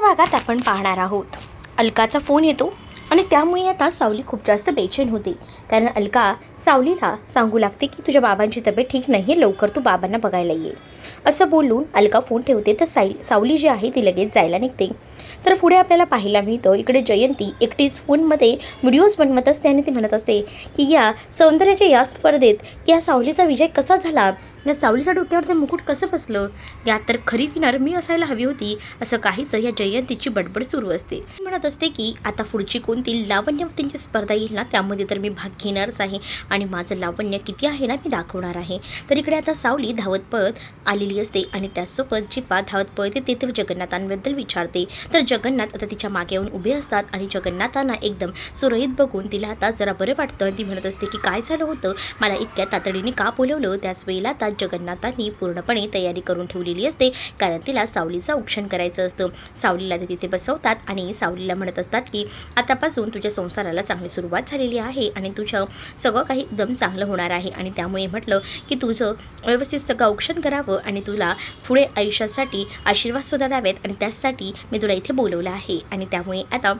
भागात आपण पाहणार आहोत. अलकाचा फोन येतो आणि त्यामुळे आता सावली खूप जास्त बेचैन होते. कारण अलका सावलीला सांगू लागते की तुझ्या बाबांची तब्येत ठीक नाही आहे लवकर तू बाबांना बघायला ये. असं बोलून अलका फोन ठेवते. तर साई सावली जी आहे ती लगेच जायला निघते. तर पुढे आपल्याला पाहायला मिळतं इकडे जयंती एकटीच फोनमध्ये व्हिडिओज बनवत असते आणि ती म्हणत असते की या सौंदर्याच्या या स्पर्धेत या सावलीचा विजय कसा झाला? या सावलीच्या डोक्यावर ते मुकुट कसं बसलं? यात तर खरी विणार मी असायला हवी होती. असं काहीच या जयंतीची बडबड सुरू असते. ती म्हणत असते की आता पुढची कोणती लावण्यवतींची स्पर्धा येईल ना त्यामध्ये तर मी भाग घेणारच आहे आणि माझं लावण्य किती आहे ना मी दाखवणार आहे. तर इकडे आता सावली धावत पळत आलेली असते आणि त्याचसोबत जी धावत पळते ते जगन्नाथांबद्दल विचारते. तर जगन्नाथ आता तिच्यामागे येऊन उभे असतात आणि जगन्नाथांना एकदम सुरळीत बघून तिला आता जरा बरं वाटतं. आणि ती म्हणत असते की काय झालं होतं? मला इतक्या तातडीने का बोलवलं? त्याच वेळेला आता जगन्नाथांनी पूर्णपणे तयारी करून ठेवलेली असते. कारण तिला सावलीचं औक्षण करायचं असतं. सावलीला ते तिथे बसवतात आणि सावलीला म्हणत असतात की आतापासून तुझ्या संसाराला चांगली सुरुवात झालेली आहे आणि तुझं सगळं काही एकदम चांगलं होणार आहे. आणि त्यामुळे म्हटलं की तुझं व्यवस्थित सगळं औक्षण करावं आणि तुला पुढे आयुष्यासाठी आशीर्वादसुद्धा द्यावेत आणि त्यासाठी मी तुला इथे बोलवलं आहे. आणि त्यामुळे आता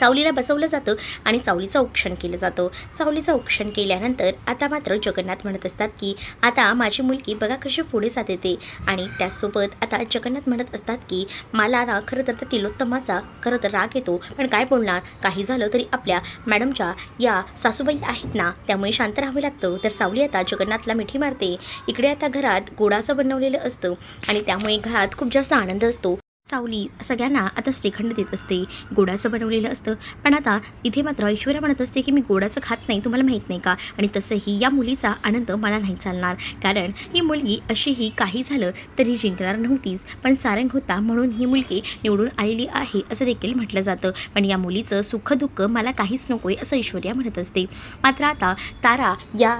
सावलीला बसवलं जातं आणि सावलीचं औक्षण केलं जातं. सावलीचं औक्षण केल्यानंतर आता मात्र जगन्नाथ म्हणत असतात की आता माझी मुलगी बघा कशी पुढे जाते ते आणि त्याचसोबत आता जगन्नाथ म्हणत असतात की मला ना खरं तर तिलोत्तमाचा खरं तर राग येतो. पण काय बोलणार? काही झालं तरी आपल्या मॅडमच्या या सासूबाई आहेत ना त्यामुळे शांत राहावं लागतं. तर सावली आता जगन्नाथला मिठी मारते. इकडे आता घरात गोडाचं बनवलेलं असतं आणि त्यामुळे घरात खूप जास्त आनंद असतो. सावली सगळ्यांना आता श्रीखंड देत असते. गोडाचं बनवलेलं असतं. पण आता तिथे मात्र ऐश्वर्या म्हणत असते की मी गोडाचं खात नाही तुम्हाला माहीत नाही का? आणि तसंही या मुलीचा आनंद मला नाही चालणार. कारण ही मुलगी अशीही काही झालं तरी जिंकणार नव्हतीच. पण सारंग होता म्हणून ही मुलगी निवडून आलेली आहे असं देखील म्हटलं जातं. पण या मुलीचं सुख दुःख मला काहीच नको आहे असं ऐश्वर्या म्हणत असते. मात्र आता तारा या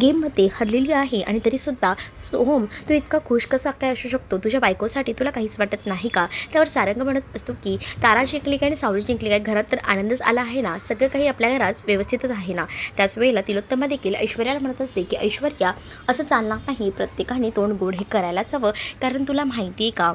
गेममध्ये हरलेली आहे आणि तरीसुद्धा सोहम तू इतका खुश कसा काय असू शकतो? तुझ्या बायकोसाठी तुला काहीच वाटत नाही का? त्यावर सारंग म्हणत असतो की तारा जिंकली काय आणि सावळी जिंकली काय घरात तर आनंदच आला आहे ना? सगळं काही आपल्या घरात व्यवस्थितच आहे ना? त्याच वेळेला तिलोत्तमा देखील ऐश्वर्याला म्हणत असते की ऐश्वर्या असं चालणार नाही. प्रत्येकाने तोंड गोड हे करायलाच हवं. कारण तुला माहिती आहे का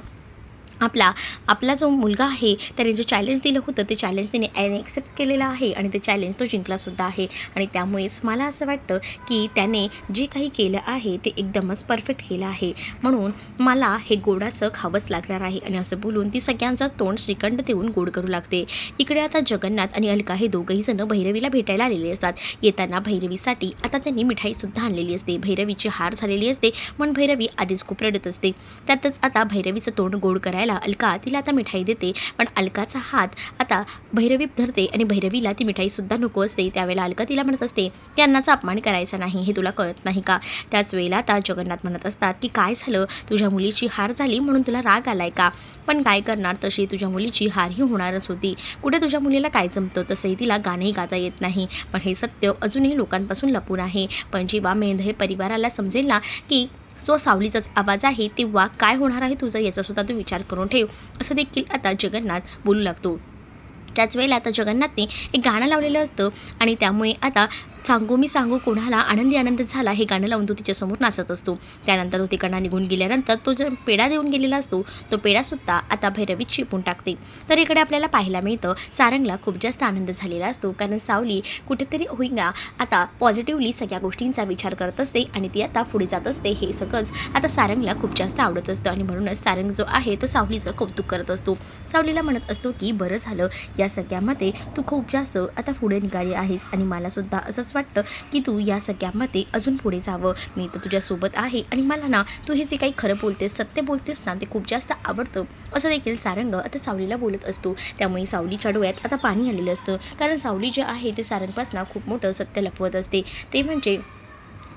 आपला आपला जो मुलगा आहे त्याने जे चॅलेंज दिलं होतं ते चॅलेंज त्याने ॲक्सेप्ट केलेलं आहे आणि ते चॅलेंज तो जिंकलासुद्धा आहे. आणि त्यामुळेच मला असं वाटतं की त्याने जे काही केलं आहे ते एकदमच परफेक्ट केलं आहे. म्हणून मला हे गोडाचं खावंच लागणार आहे. आणि असं बोलून ती सगळ्यांचा तोंड श्रीखंड देऊन गोड करू लागते. इकडे आता जगन्नाथ आणि अलका हे दोघंही जण भैरवीला भेटायला आलेले असतात. येताना भैरवीसाठी आता त्यांनी मिठाईसुद्धा आणलेली असते. भैरवीची हार झालेली असते. म्हणून भैरवी आधीच खूप रडत असते. त्यातच आता भैरवीचं तोंड गोड करायला अलका तिला आता मिठाई देते पण अलकाचा हात आता भैरवी धरते आणि भैरवीला ती मिठाईसुद्धा नको असते. त्यावेळेला अलका तिला म्हणत असते त्या अन्नाचा अपमान करायचा नाही हे तुला कळत नाही का? त्याच वेळेला आता जगन्नाथ म्हणत असतात की काय झालं? तुझ्या मुलीची हार झाली म्हणून तुला राग आलाय का? पण काय करणार? तशी तुझ्या मुलीची हारही होणारच होती. कुठे तुझ्या मुलीला काय जमतं? तसंही तिला गाणंही गाता येत नाही. पण हे सत्य अजूनही लोकांपासून लपून आहे. पण जेव्हा हे परिवाराला समजेल ना की तो सावलीचाच आवाज आहे तेव्हा काय होणार आहे तुझा याचासुद्धा तू विचार करून ठेव असं देखील आता जगन्नाथ बोलू लागतो. त्याच वेळेला आता जगन्नाथने एक गाणं लावलेलं असतं आणि त्यामुळे आता सांगू मी सांगू कोणाला आनंदी आनंद झाला हे गाणं लावून तो तिच्यासमोर नाचत असतो. त्यानंतर तो तिकडनं निघून गेल्यानंतर तो जो पेढा देऊन गेलेला असतो तो पेढासुद्धा आता भैरवीत शिपून टाकते. तर इकडे आपल्याला पाहायला मिळतं सारंगला खूप जास्त आनंद झालेला असतो. कारण सावली कुठेतरी होईना आता पॉझिटिव्हली सगळ्या गोष्टींचा विचार करत असते आणि ती आता पुढे जात असते हे सगळंच आता सारंगला खूप जास्त आवडत असतं. आणि म्हणूनच सारंग जो आहे तो सावलीचं कौतुक करत असतो. सावलीला म्हणत असतो की बरं झालं या सगळ्यामध्ये तू खूप जास्त आता पुढे निघाली आहेस आणि मलासुद्धा असंच वाटतं की तू या सगळ्यामध्ये अजून पुढे जावं. मी तर तुझ्यासोबत आहे आणि मला ना तू हे जे काही खरं बोलतेस सत्य बोलतेस ना ते खूप जास्त आवडतं. असं देखील सारंग आता सावलीला बोलत असतो. त्यामुळे सावलीच्या डोळ्यात आता पाणी आलेलं असतं. कारण सावली जे आहे ते सारंगपासनं खूप मोठं सत्य लपवत असते. ते म्हणजे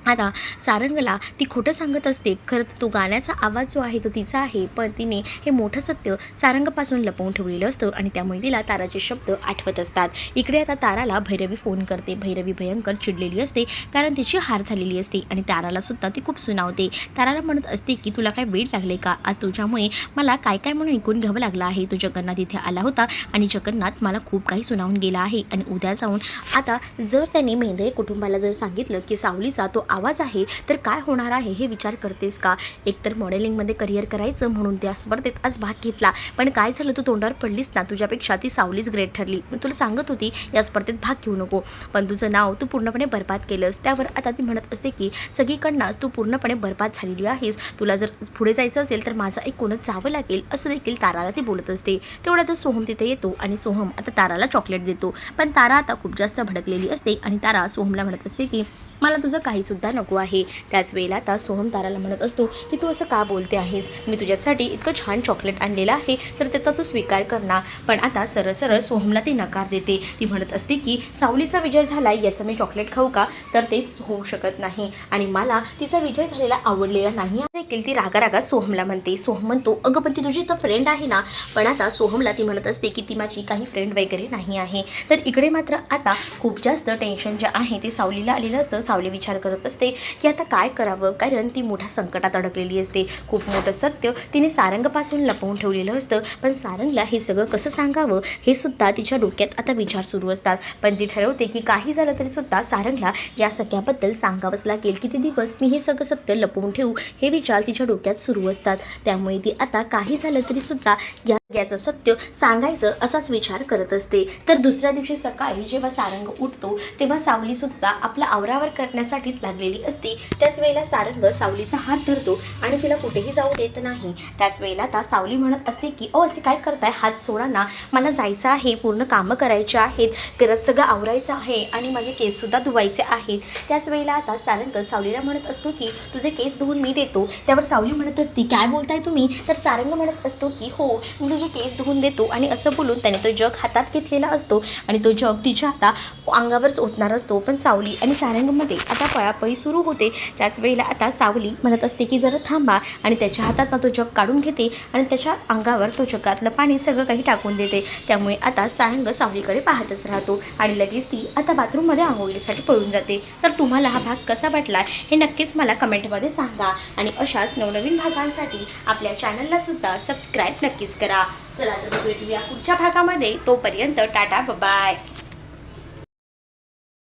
आता सारंगला ती खोटं सांगत असते. खरं तर तो गाण्याचा आवाज जो आहे तो तिचा आहे. पण तिने हे मोठं सत्य सारंगपासून लपवून ठेवलेलं असतं आणि त्यामुळे तिला ताराचे शब्द आठवत असतात. इकडे आता ताराला भैरवी फोन करते. भैरवी भयंकर चिडलेली असते कारण तिची हार झालेली असते आणि ताराला सुद्धा ती खूप सुनावते. ताराला म्हणत असते की तुला काय वेळ लागले का? आज तुझ्यामुळे मला काय काय म्हणून ऐकून घ्यावं लागलं आहे? तो जगन्नाथ इथे आला होता आणि जगन्नाथ मला खूप काही सुनावून गेला आहे आणि उद्या जाऊन आता जर त्याने मेंढे कुटुंबाला जर सांगितलं की सावलीचा तो आवाज आहे तर काय होणार आहे हे विचार करतेस का? एकतर मॉडेलिंगमध्ये करिअर करायचं म्हणून त्या स्पर्धेत आज भाग घेतला पण काय झालं? तू तोंडावर पडलीस ना तुझ्यापेक्षा ती सावलीच ग्रेट ठरली. मी तुला सांगत होती या स्पर्धेत भाग घेऊ नको पण तुझं नाव तू पूर्णपणे बरबाद केलंस. त्यावर आता ती म्हणत असते की सगळीकडनंच तू पूर्णपणे बरबाद झालेली आहेस. तुला जर पुढे जायचं असेल तर माझं ऐकूनच जावं लागेल. असं देखील ताराला ती बोलत असते. तेवढ्यातच सोहम तिथे येतो आणि सोहम आता ताराला चॉकलेट देतो. पण तारा आता खूप जास्त भडकलेली असते आणि तारा सोहमला म्हणत असते की मला तुझं काहीसुद्धा नको आहे. त्याच वेळेला आता सोहम ताराला म्हणत असतो की तू असं का बोलते आहेस? मी तुझ्यासाठी इतकं छान चॉकलेट आणलेलं आहे तर त्याचा तू स्वीकार करणार. पण आता सरळ सरळ सोहमला ती नकार देते. ती म्हणत असते की सावलीचा विजय झाला याचं मी चॉकलेट खाऊ का? तर तेच होऊ शकत नाही. आणि मला तिचा विजय झालेला आवडलेला नाही. देखील ती रागा रागा सोहमला म्हणते. सोहम म्हणतो अगं पण ती तुझी तर फ्रेंड आहे ना? पण आता सोहमला ती म्हणत असते की ती माझी काही फ्रेंड वगैरे नाही आहे. तर इकडे मात्र आता खूप जास्त टेन्शन जे आहे ते सावलीला आलेलं असतं. सावली विचार करत असते की आता काय करावं? कारण ती मोठ्या संकटात अडकलेली असते. खूप मोठं सत्य तिने सारंगपासून लपवून ठेवलेलं असतं. पण सारंगला हे सगळं कसं सांगावं? हे सुद्धा तिच्या डोक्यात आता विचार सुरू असतात. पण ती ठरवते की काही झालं तरी सुद्धा सारंगला या सगळ्याबद्दल सांगावंच लागेल किती दिवस मी हे सगळं सत्य लपवून ठेवू. हे विचार तिच्या डोक्यात सुरू असतात. त्यामुळे ती आता काही झालं तरी सुद्धा या याचं सत्य सांगायचं असाच विचार करत असते. तर दुसऱ्या दिवशी सकाळी जेव्हा सारंग उठतो तेव्हा सावली सुद्धा आपला आवरावर करण्यासाठी लागलेली असते. त्याच वेळेला सारंग सावलीचा हात धरतो आणि तिला कुठेही जाऊ देत नाही. त्याच वेळेला आता सावली म्हणत असते की ओ असे काय करताय? हात सोडा ना. मला जायचं आहे. पूर्ण कामं करायचे आहेत. घरात सगळं आवरायचं आहे आणि माझे केससुद्धा धुवायचे आहेत. त्याच वेळेला आता सारंग सावलीला म्हणत असतो की तुझे केस धुवून मी देतो. त्यावर सावली म्हणत असते काय बोलताय तुम्ही? तर सारंग म्हणत असतो की हो मी तुझे केस धुवून देतो. आणि असं बोलून त्याने तो जग हातात घेतलेला असतो आणि तो जग तिच्या आता अंगावरच ओतणार असतो. पण सावली आणि सारंगमध्ये आता पळापळी सुरू होते. त्याच वेळेला आता सावली म्हणत असते की जरा थांबा. आणि त्याच्या हातात तो जग काढून घेते आणि त्याच्या अंगावर तो जगातलं पाणी सगळं काही टाकून देते. त्यामुळे आता सारंग सावलीकडे पाहतच राहतो आणि लगेच ती आता बाथरूममध्ये आंघोळीसाठी पळून जाते. तर तुम्हाला हा भाग कसा वाटला हे नक्कीच मला कमेंटमध्ये सांगा. आणि अशाच नवनवीन भागांसाठी आपल्या चॅनलला सुद्धा सबस्क्राईब नक्कीच करा. चला तर भेटूया पुढच्या भागामध्ये. तोपर्यंत टाटा बाय